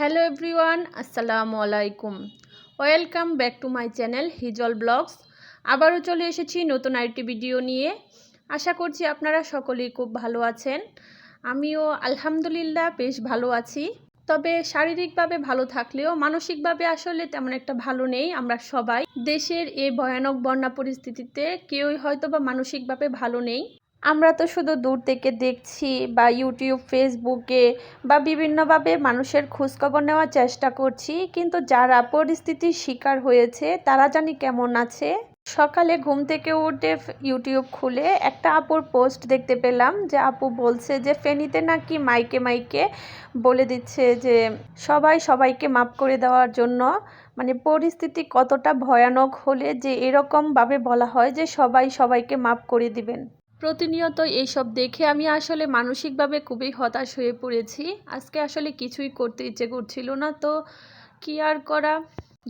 Hello everyone আসসালামু আলাইকুম welcome back to my channel Hijal blogs আবারও চলে এসেছি নতুন আরেকটি ভিডিও নিয়ে। আশা করছি আপনারা সকলেই খুব ভালো আছেন। আমিও আলহামদুলিল্লাহ বেশ ভালো আছি। তবে শারীরিকভাবে ভালো থাকলেও মানসিকভাবে আসলে তেমন একটা ভালো নেই আমরা সবাই। দেশের এই ভয়ানক বন্যা পরিস্থিতিতে কেউই হয়তো বা মানসিকভাবে ভালো নেই। আমরা তো শুধু দূর থেকে দেখছি বা ইউটিউব ফেসবুকে বা বিভিন্নভাবে মানুষের খোঁজখবর নেওয়ার চেষ্টা করছি, কিন্তু যারা পরিস্থিতির শিকার হয়েছে, তারা জানি কেমন আছে। সকালে ঘুম থেকে উঠে ইউটিউব খুলে একটা আপুর পোস্ট দেখতে পেলাম, যে আপু বলছে যে, ফেনীতে নাকি মাইকে মাইকে বলে দিচ্ছে যে, সবাই সবাইকে মাফ করে দেওয়ার জন্য মানে পরিস্থিতি কতটা ভয়ানক হলে যে এরকমভাবে বলা হয় যে, সবাই সবাইকে মাফ করে দিবেন। প্রতিনিয়ত এইসব দেখে আমি আসলে মানসিকভাবে খুবই হতাশ হয়ে পড়েছি। আজকে আসলে কিছুই করতে ইচ্ছে করছিল না, তো কি আর করা?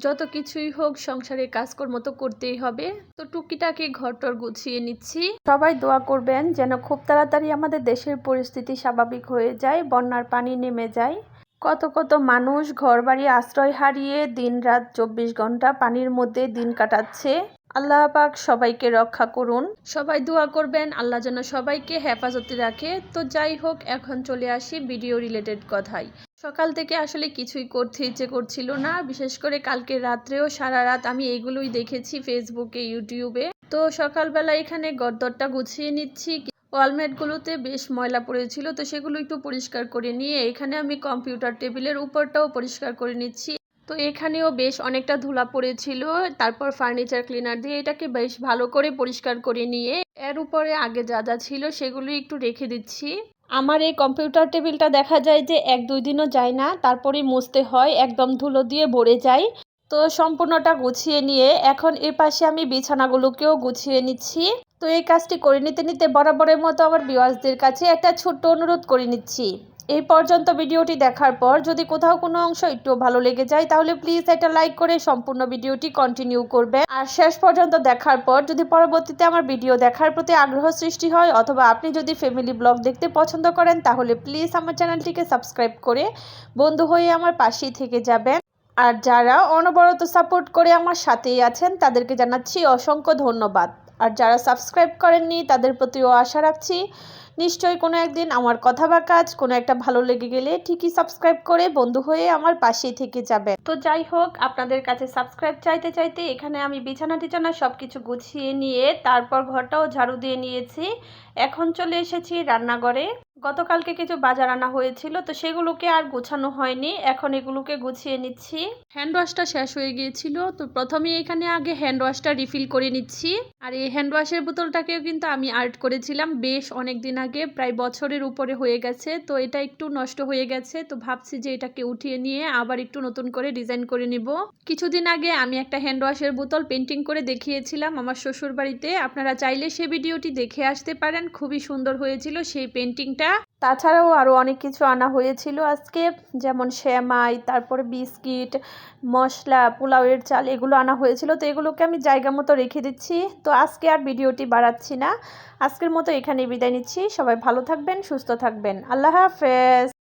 যত কিছুই হোক সংসারে কাজকর্ম তো করতেই হবে। তো টুকিটাকি ঘরটর গুছিয়ে নিচ্ছি। সবাই দোয়া করবেন যেন খুব তাড়াতাড়ি আমাদের দেশের পরিস্থিতি স্বাভাবিক হয়ে যায়, বন্যার পানি নেমে যায়। কত কত মানুষ ঘরবাড়ি আশ্রয় হারিয়ে দিন রাত চব্বিশ ঘণ্টা পানির মধ্যে দিন কাটাচ্ছে। আল্লাহ পাক সবাইকে রক্ষা করুন। সবাই দোয়া করবেন, আল্লাহ যেন সবাইকে হেফাজতে রাখে। তো যাই হোক, এখন চলে আসি ভিডিও রিলেটেড কথাই সকাল থেকে আসলে কিছুই করতে ইচ্ছে করছিল না, বিশেষ করে কালকে রাত্রেও সারা রাত আমি এইগুলোই দেখেছি ফেসবুকে ইউটিউবে তো সকালবেলা এখানে গদ্দরটা গুছিয়ে নিচ্ছি। ওয়ালমেটগুলোতে বেশ ময়লা পড়েছিল, তো সেগুলো একটু পরিষ্কার করে নিয়ে এখানে আমি কম্পিউটার টেবিলের উপরটাও পরিষ্কার করে নিচ্ছি। তো এখানেও বেশ অনেকটা ধুলা পড়েছিল। তারপর ফার্নিচার ক্লিনার দিয়ে এটাকে বেশ ভালো করে পরিষ্কার করে নিয়ে এর উপরে আগে যা যা ছিল সেগুলো একটু রেখে দিচ্ছি। আমার এই কম্পিউটার টেবিলটা দেখা যায় যে এক দুই দিনও যায় না তারপরেই মুছতে হয়, একদম ধুলো দিয়ে ভরে যায়। তো সম্পূর্ণটা গুছিয়ে নিয়ে এখন এর পাশে আমি বিছানাগুলোকেও গুছিয়ে নিচ্ছি। তো এই কাজটি করে নিতে নিতে বরাবরের মতো আমার বিওয়াসদের কাছে একটা ছোট্ট অনুরোধ করে নিচ্ছি। এই পর্যন্ত ভিডিওটি দেখার পর যদি কোথাও কোনো অংশ একটু ভালো লেগে যায়, তাহলে প্লিজ এটা লাইক করে সম্পূর্ণ ভিডিওটি কন্টিনিউ করবে আর শেষ পর্যন্ত দেখার পর যদি পরবর্তীতে আমার ভিডিও দেখার প্রতি আগ্রহ সৃষ্টি হয় অথবা আপনি যদি ফ্যামিলি ব্লগ দেখতে পছন্দ করেন, তাহলে প্লিজ আমার চ্যানেলটিকে সাবস্ক্রাইব করে বন্ধু হয়ে আমার পাশেই থেকে যাবেন। আর যারা অনবরত সাপোর্ট করে আমার সাথেই আছেন, তাদেরকে জানাচ্ছি অসংখ্য ধন্যবাদ। আর যারা সাবস্ক্রাইব করেননি, তাদের প্রতিও আশা রাখছি নিশ্চয়ই কোনো একদিন আমার কথা বা কাজ কোনো একটা ভালো লেগে গেলে ঠিকই সাবস্ক্রাইব করে বন্ধু হয়ে আমার পাশেই থেকে যাবে। তো যাই হোক, আপনাদের কাছে সাবস্ক্রাইব চাইতে চাইতে এখানে আমি বিছানা টিছানা সব কিছু গুছিয়ে নিয়ে তারপর ঘরটাও ঝাড়ু দিয়ে নিয়েছি। এখন চলে এসেছি রান্নাঘরে। গতকালকে কিছু বাজার আনা হয়েছিল, তো সেগুলোকে আর গোছানো হয়নি। এখন এগুলোকে গুছিয়ে নিচ্ছি। হ্যান্ড ওয়াশটা শেষ হয়ে গিয়েছিল, তো প্রথমে এখানে আগে হ্যান্ড ওয়াশটা রিফিল করে নিচ্ছি। আর এই হ্যান্ড ওয়াশের বোতলটাকেও কিন্তু আমি আর্ট করেছিলাম বেশ অনেক দিন আগে, প্রায় বছরের উপরে হয়ে গেছে, তো এটা একটু নষ্ট হয়ে গেছে, তো ভাবছি যে এটাকে উঠিয়ে নিয়ে আবার একটু নতুন করে ডিজাইন করে নিব। কিছুদিন আগে আমি একটা হ্যান্ড ওয়াশের বোতল পেন্টিং করে দেখিয়েছিলাম আমার শ্বশুর বাড়িতে আপনারা চাইলে সে ভিডিওটি দেখে আসতে পারেন, খুবই সুন্দর হয়েছিল সেই পেন্টিংটা। তাছাড়াও আরও অনেক কিছু আনা হয়েছিল আজকে, যেমন শ্যামাই তারপরে বিস্কিট, মশলা, পোলাওয়ের চাল, এগুলো আনা হয়েছিল। তো এগুলোকে আমি জায়গা মতো রেখে দিচ্ছি। তো আজকে আর ভিডিওটি বাড়াচ্ছি না। আজকের মতো এখানে বিদায় নিচ্ছি। সবাই ভালো থাকবেন, সুস্থ থাকবেন। আল্লাহ হাফেজ।